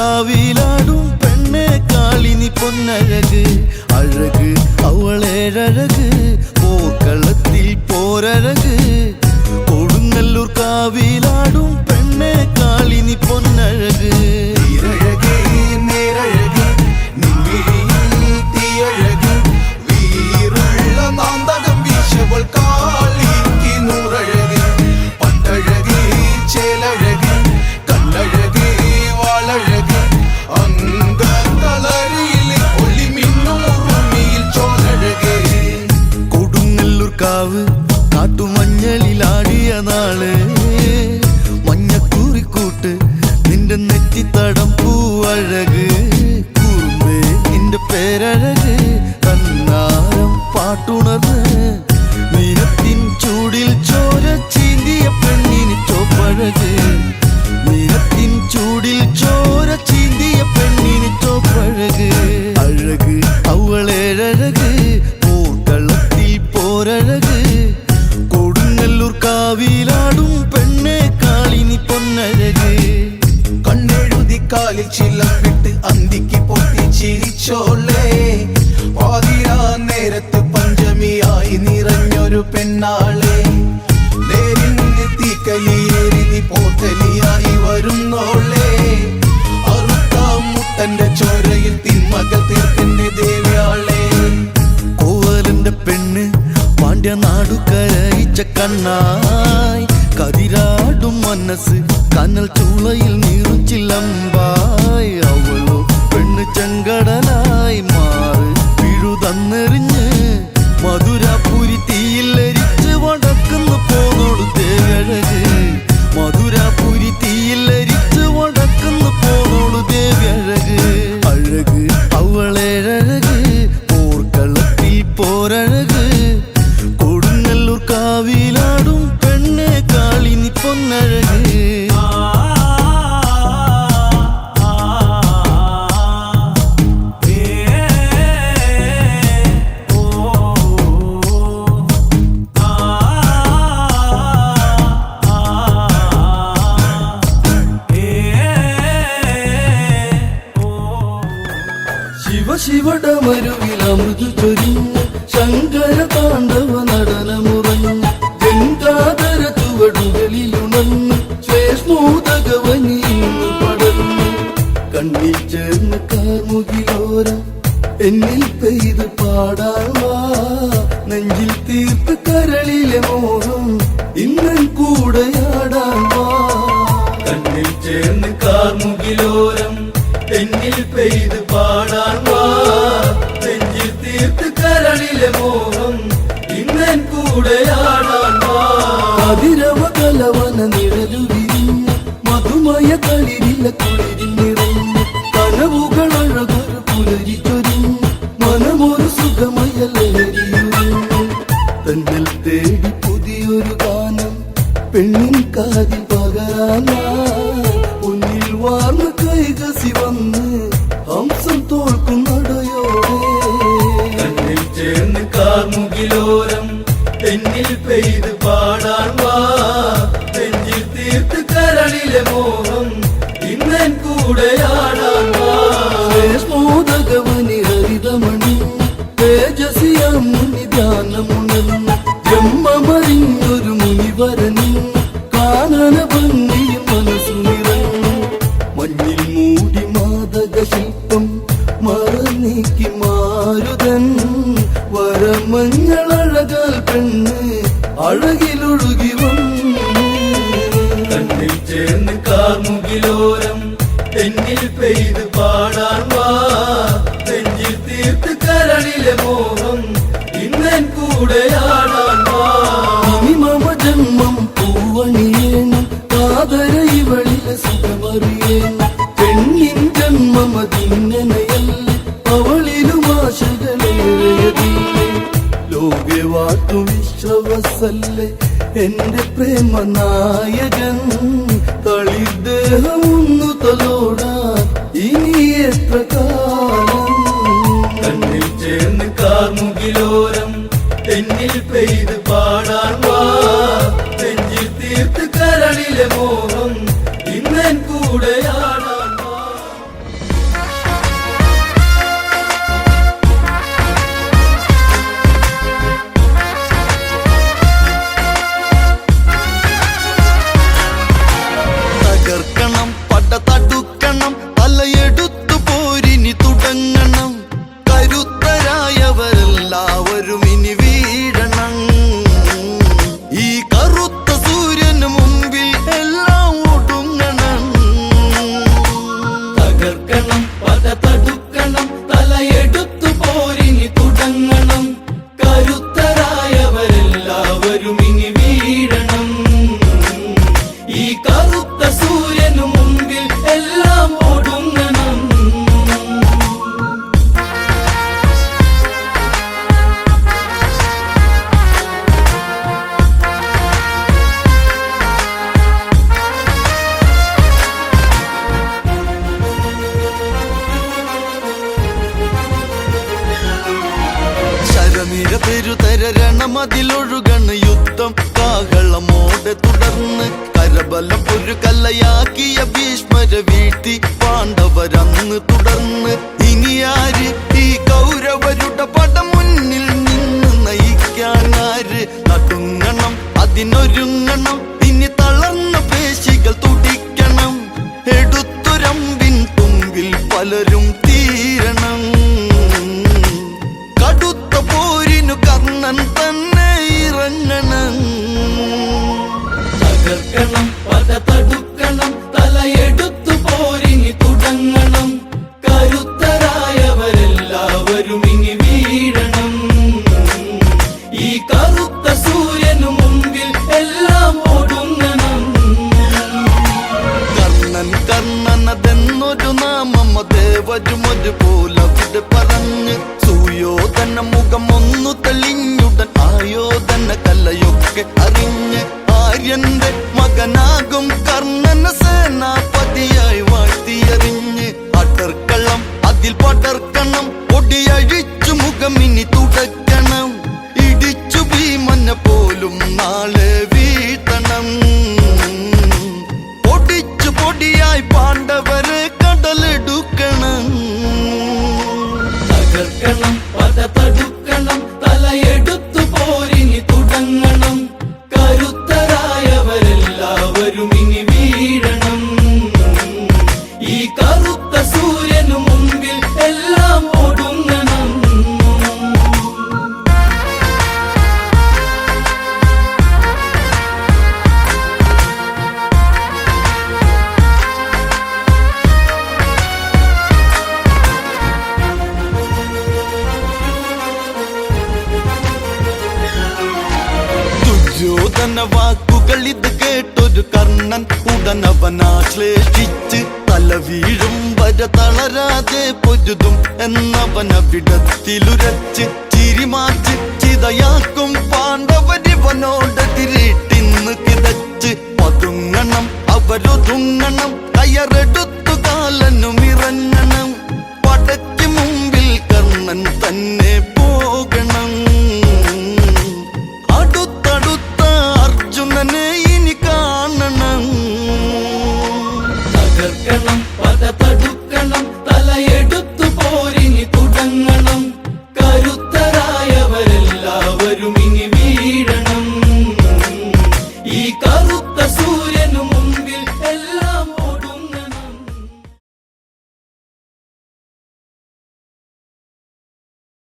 കാവിലാടും പെണ്ണെ കാളിനി പൊന്നഴക്. അഴക് അവളേഴഴക് പോർക്കളത്തിൽ പോരഴക്. കൊടുങ്ങല്ലൂർ കാവിലാടും പെണ്ണെ കൊടുങ്ങല്ലൂർ കാവ് കാട്ടുമഞ്ഞളിലാടിയ നാൾ. മഞ്ഞക്കൂറിക്കൂട്ട് നിന്റെ നെറ്റിത്തടം പൂവഴക്. കൂമ്പേ നിന്റെ പേരഴക്. പൊന്നഴക് കണ്ണെഴുതി കാലിൽ ചില്ലപ്പിട്ട് അന്തിക്ക് പൊട്ടി ചിരിച്ചോളേ. പാതിരാ നേരത്ത് പഞ്ചമിയായി നിറഞ്ഞൊരു പെണ്ണാളെ. എന്നിൽ പെയ്ത് പാടാവാ നെഞ്ചിൽ തീർത്ത് കരളിലെ മോഹം ഇന്നൻ കൂടെയാടാവാ കണ്ണിൽ ചേർന്ന് കാർമുകിലോരം എന്നിൽ പെയ്ത് പാടാവാ നെഞ്ചിൽ തീർത്ത് കരളിലെ മോഹം ഇന്നൻ കൂടെയാടാൻ അതിരവ കലവന നിഴലു മധുമയ കളിരില്ല കുളിരിൽ നിറഞ്ഞ് കനവുകൾ വരമഞ്ഞളഴകാൽ പെണ്ണ് അഴകിലൊഴുകി വന്നു. കണ്ണിൽ ചേർന്ന് കാർമുകിലോരം തെങ്ങിൽ പെയ്ത് പാടാൻ എന്റെ പ്രേമ നായകൻ തളിദ്ദേഹമൊന്നു തലോടാൻ ഇനി എത്ര കാലം? കണ്ണിൽ ചേർന്ന് കാർമുകിലോരം എന്നിൽ പെയ്ത് പാടാൻ വാ. നെഞ്ചിൽ തീർത്ത് കരളിലെ മോഹം കോലാഹളമോടെ തുടർന്ന് കരബലം ഒരു കലയാക്കിയ ഭീഷ്മര വീഴ്ത്തി പാണ്ഡവരന്ന് തുടർന്ന്. ഇനിയാര് ഈ കൗരവരുടെ പടം മുന്നിൽ നിന്ന് നയിക്കാൻ ആര് നടുങ്ങണം? അതിനൊരുങ്ങണം. മുഖമൊന്നു സേനാപതിയായി അതിൽ ഒടിയഴിച്ചു മുഖമിനി തുടക്കണം ഇടിച്ചു ഭീമന പോലും നാളെ കർണൻ ഉടനവനാശ്ലേഷിച്ച് തല വീഴും വര തളരാതെ പൊരുതും എന്നവനവിടത്തിലുരച്ച് ചിരിമാച്ച് ചിതയാക്കും പാണ്ഡവരിവനോടെതിരിട്ടിന്ന് കിതച്ച്. പതുങ്ങണം അവരൊതുങ്ങണം കയറെടുത്തു കാലനുമിറങ്ങണം. പടയ്ക്ക് മുമ്പിൽ കർണൻ തന്നെ